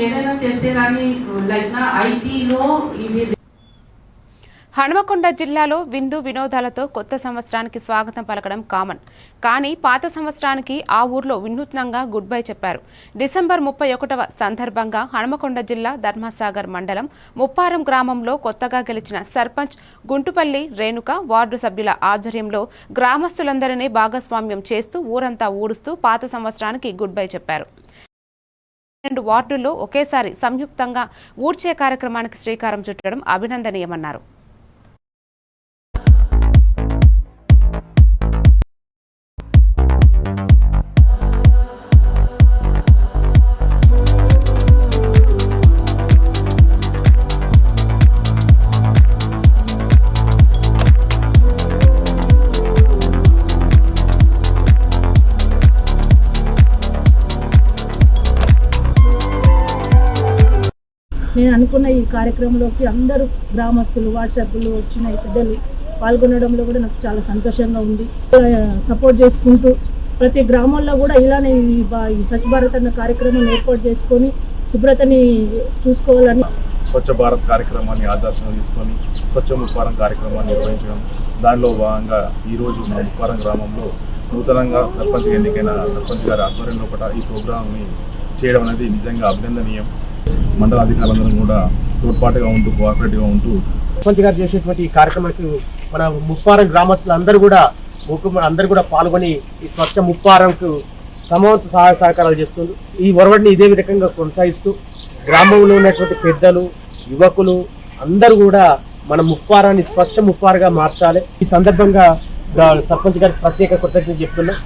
ఏదైనా చేస్తే కానీ లైక్ నా ఐటీలో ఇది హనుమకొండ జిల్లాలో విందు వినోదాలతో కొత్త సంవత్సరానికి స్వాగతం పలకడం కామన్. కానీ పాత సంవత్సరానికి ఆ ఊర్లో వినూత్నంగా గుడ్ బై చెప్పారు. డిసెంబర్ ముప్పై ఒకటవ సందర్భంగా హనుమకొండ జిల్లా ధర్మసాగర్ మండలం ముప్పారం గ్రామంలో కొత్తగా గెలిచిన సర్పంచ్ గుంటుపల్లి రేణుక వార్డు సభ్యుల ఆధ్వర్యంలో గ్రామస్తులందరినీ భాగస్వామ్యం చేస్తూ ఊరంతా ఊడుస్తూ పాత సంవత్సరానికి గుడ్ బై చెప్పారు. రెండు వార్డుల్లో ఒకేసారి సంయుక్తంగా ఊడ్చే కార్యక్రమానికి శ్రీకారం చుట్టడం అభినందనీయమన్నారు. నేను అనుకున్న ఈ కార్యక్రమంలోకి అందరూ గ్రామస్తులు వాట్సాప్లు వచ్చిన పెద్దలు పాల్గొనడంలో కూడా నాకు చాలా సంతోషంగా ఉంది. సపోర్ట్ చేసుకుంటూ ప్రతి గ్రామంలో కూడా ఇలానే ఈ ఈ స్వచ్ఛ భారత్ అన్న కార్యక్రమం ఏర్పాటు చేసుకొని శుభ్రతని చూసుకోవాలని స్వచ్ఛ భారత్ కార్యక్రమాన్ని ఆదర్శంగా తీసుకొని స్వచ్ఛ ముప్పారం కార్యక్రమాన్ని నిర్వహించడం. దానిలో భాగంగా ఈరోజు మన ముప్పారం గ్రామంలో నూతనంగా సర్పంచ్ ఎన్నికైన సర్పంచ్ గారి ఆధ్వర్యంలో కూడా ఈ ప్రోగ్రామ్ని చేయడం అనేది నిజంగా అభినందనీయం. మండల అధికారులందరం కూడా తోడ్పాటుగా ఉంటూ కోఆపరేటివ్గా ఉంటూ సర్పంచ్ గారు చేసేటువంటి ఈ కార్యక్రమానికి మన ముప్పారం గ్రామస్తులు అందరూ కూడా అందరూ కూడా పాల్గొని ఈ స్వచ్ఛ ముప్పారంకు సమవంత సహాయ సహకారాలు చేస్తుంది ఈ ఒరవడిని ఇదే విధంగా కొనసాగిస్తూ గ్రామంలో ఉన్నటువంటి పెద్దలు యువకులు అందరూ కూడా మన ముప్పారాన్ని స్వచ్ఛ ముప్పారుగా మార్చాలి. ఈ సందర్భంగా సర్పంచ్ గారికి ప్రత్యేక కృతజ్ఞత చెప్తున్నాం.